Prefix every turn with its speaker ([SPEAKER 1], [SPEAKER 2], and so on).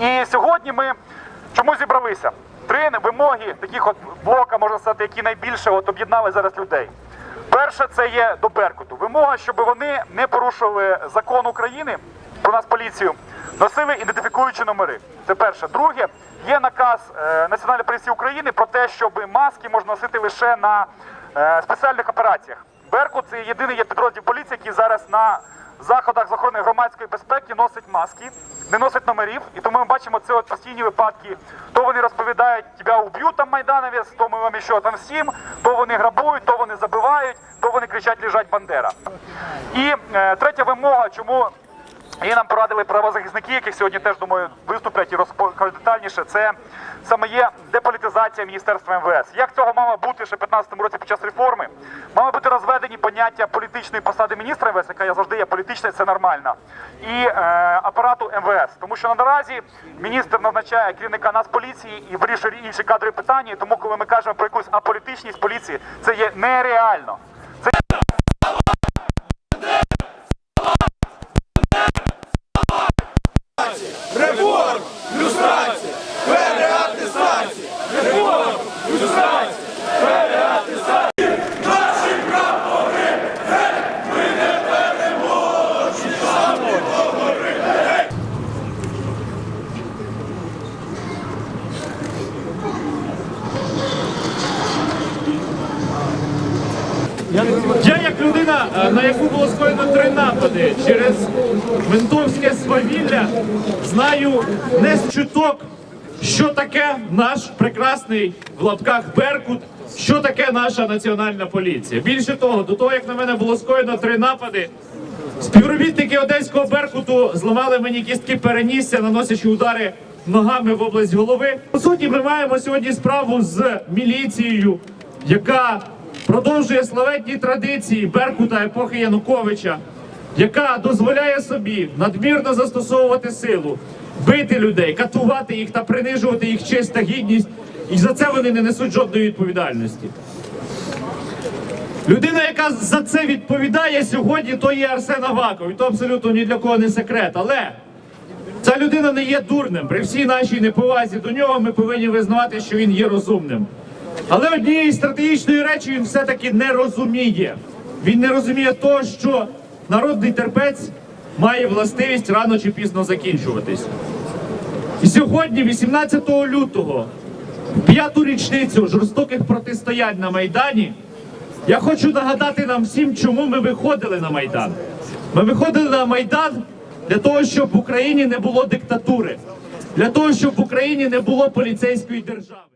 [SPEAKER 1] І сьогодні ми чому зібралися? Три вимоги таких от блока, можна сказати, які найбільше от об'єднали зараз людей. Перше, це є до Беркуту. Вимога, щоб вони не порушували закон України про нас поліцію, носили ідентифікуючі номери. Це перше. Друге, є наказ е, Національної поліції України про те, щоб маски можна носити лише на е, спеціальних операціях. Беркут це єдиний є підрозділ поліції, який зараз на заходах з охорони громадської безпеки носить маски, не носить номерів, і тому ми бачимо це от постійні випадки. То вони розповідають, тебе уб'ють там майдановець, то ми вам що там всім, то вони грабують, то вони забивають, то вони кричать лежать Бандера. І е, третя вимога, чому і нам порадили правозахисники, яких сьогодні теж думаю виступлять і розкажуть детальніше. Це саме є деполітизація міністерства МВС. Як цього мало бути ще в 2015 році під час реформи? Мали бути розведені поняття політичної посади міністра МВС, яка я завжди є політична, це нормально, і е, апарату МВС. Тому що наразі міністр назначає керівника Нацполіції і вирішує інші кадрові питання. Тому, коли ми кажемо про якусь аполітичність поліції, це є нереально.
[SPEAKER 2] Я як людина, е, на яку було скоєно три напади через ментовське свавілля, знаю не з чуток, що таке наш прекрасний в лапках Беркут, що таке наша національна поліція. Більше того, до того як на мене було скоєно три напади, співробітники одеського Беркуту зламали мені кістки перенісся, наносячи удари ногами в область голови. По суті, ми маємо сьогодні справу з міліцією, яка продовжує славетні традиції Беркута епохи Януковича, яка дозволяє собі надмірно застосовувати силу, бити людей, катувати їх та принижувати їх честь та гідність, і за це вони не несуть жодної відповідальності. Людина, яка за це відповідає сьогодні, то є Арсен Аваков. І то абсолютно ні для кого не секрет. Але ця людина не є дурним. При всій нашій неповазі до нього ми повинні визнавати, що він є розумним. Але однієї стратегічної речі він все-таки не розуміє. Він не розуміє того, що народний терпець має властивість рано чи пізно закінчуватись. І сьогодні, 18 лютого, в п'яту річницю жорстоких протистоянь на Майдані, я хочу нагадати нам всім, чому ми виходили на Майдан. Ми виходили на Майдан для того, щоб в Україні не було диктатури, для того, щоб в Україні не було поліцейської держави.